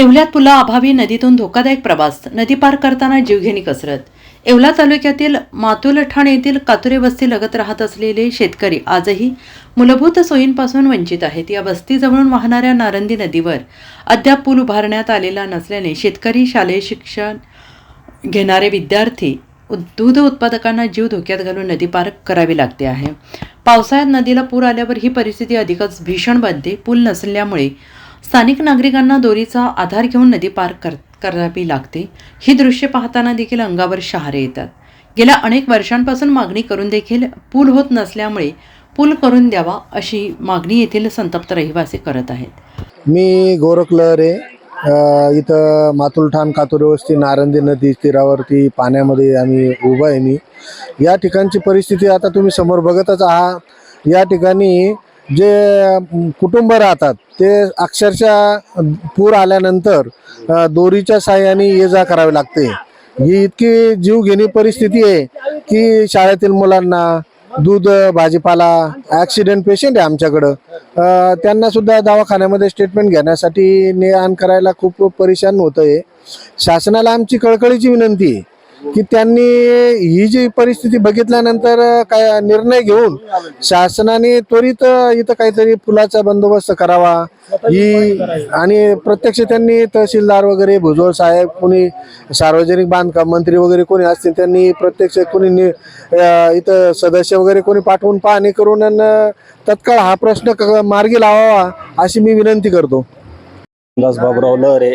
येवल्यात पुलाअभावी नदीतून धोकादायक प्रवास नदी पार करताना जीवघेणी कसरत. येवला तालुक्यातील मातुलठाण येथील कातुरे वस्ती लगत राहत असलेले शेतकरी आजही मूलभूत सोयींपासून वंचित आहेत. या वस्तीजवळून वाहणाऱ्या नारंदी नदीवर अद्याप पूल उभारण्यात आलेला नसल्याने शेतकरी शालेय शिक्षण घेणारे विद्यार्थी दूध उत्पादकांना जीव धोक्यात घालून नदी पार करावी लागते आहे. पावसाळ्यात नदीला पूर आल्यावर ही परिस्थिती अधिकच भीषण बनते. पूल नसल्यामुळे स्थानिक नागरिकांना दोरीचा आधार घेऊन नदी पार कर करावी लागते. ही दृश्य पाहताना देखील अंगावर शहारे येतात. गेल्या अनेक वर्षांपासून मागणी करून देखील पूल होत नसल्यामुळे पूल करून द्यावा अशी मागणी येथील संतप्त रहिवासी करत आहेत. मी गोरख लहरे अ, इथं मातुलठाण कातुरे वस्ती नारंदी नदी तीरावरती पाण्यामध्ये आम्ही उभा आहे मी. या ठिकाणची परिस्थिती आता तुम्ही समोर बघतच आहात. या ठिकाणी जे कुटुंब राहतात ते अक्षरशः पूर आल्यानंतर दोरीच्या साह्याने ये जा करावी लागते. ही इतकी जीवघेणी परिस्थिती आहे की शाळेतील मुलांना दूध भाजीपाला ॲक्सिडेंट पेशंट आहे आमच्याकडं. त्यांना सुद्धा दवाखान्यामध्ये स्टेटमेंट घेण्यासाठी ने आण करायला खूप परेशान होतं आहे शासनाला आमची कळकळीची विनंती आहे. की त्यांनी ही जी परिस्थिती बघितल्यानंतर काय निर्णय घेऊन शासनाने त्वरित इथं काहीतरी पुलाचा बंदोबस्त करावा. ही आणि प्रत्यक्ष त्यांनी तहसीलदार वगैरे भुजोळ साहेब कोणी सार्वजनिक बांधकाम मंत्री वगैरे कोणी असतील त्यांनी प्रत्यक्ष कोणी इथं सदस्य वगैरे कोणी पाठवून पाहणी करून तत्काळ हा प्रश्न मार्गी लावावा अशी मी विनंती करतो. दास लहरे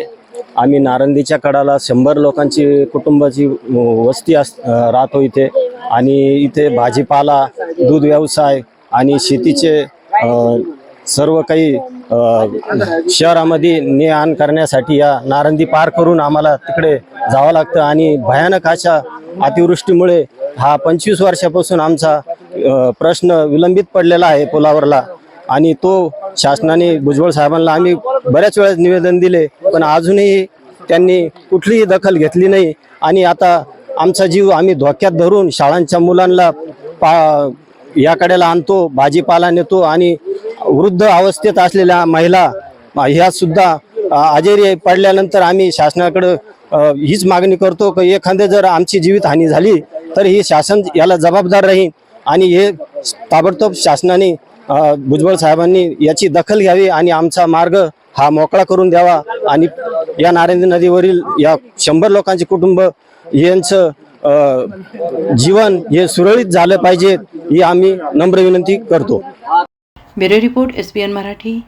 आम्ही नारंदीच्या कडाला शंभर लोकांची कुटुंबाची वस्ती अस राहतो इथे. आणि इथे भाजीपाला दूध व्यवसाय आणि शेतीचे सर्व काही शहरामध्ये ने आण करण्यासाठी या नारंदी पार करून आम्हाला तिकडे जावं लागतं. आणि भयानक अशा अतिवृष्टीमुळे हा पंचवीस वर्षापासून आमचा प्रश्न विलंबित पडलेला आहे पुलावरला. आणि तो शासनाने भुजबळ साहेबांना आम्ही बऱ्याच वेळेस निवेदन दिले पण अजूनही त्यांनी कुठलीही दखल घेतली नाही. आणि आता आमचा जीव आम्ही धोक्यात धरून शाळांच्या मुलांना पा याकडेला आणतो भाजीपाला नेतो आणि वृद्ध अवस्थेत असलेल्या महिला ह्या सुद्धा आजारी पडल्यानंतर आम्ही शासनाकडं हीच मागणी करतो की एखाद्या जर आमची जीवितहानी झाली तर ही शासन याला जबाबदार राहील. आणि हे ताबडतोब शासनाने भुजबळ साहेबांनी याची दखल घ्यावी आणि आमचा मार्ग हा मोकळा करून द्यावा. आणि या नारेंद्र नदीवरील या शंभर लोकांचे कुटुंब यांचं जीवन हे सुरळीत झालं पाहिजे ही आम्ही नम्र विनंती करतो. Bureau report S Marathi.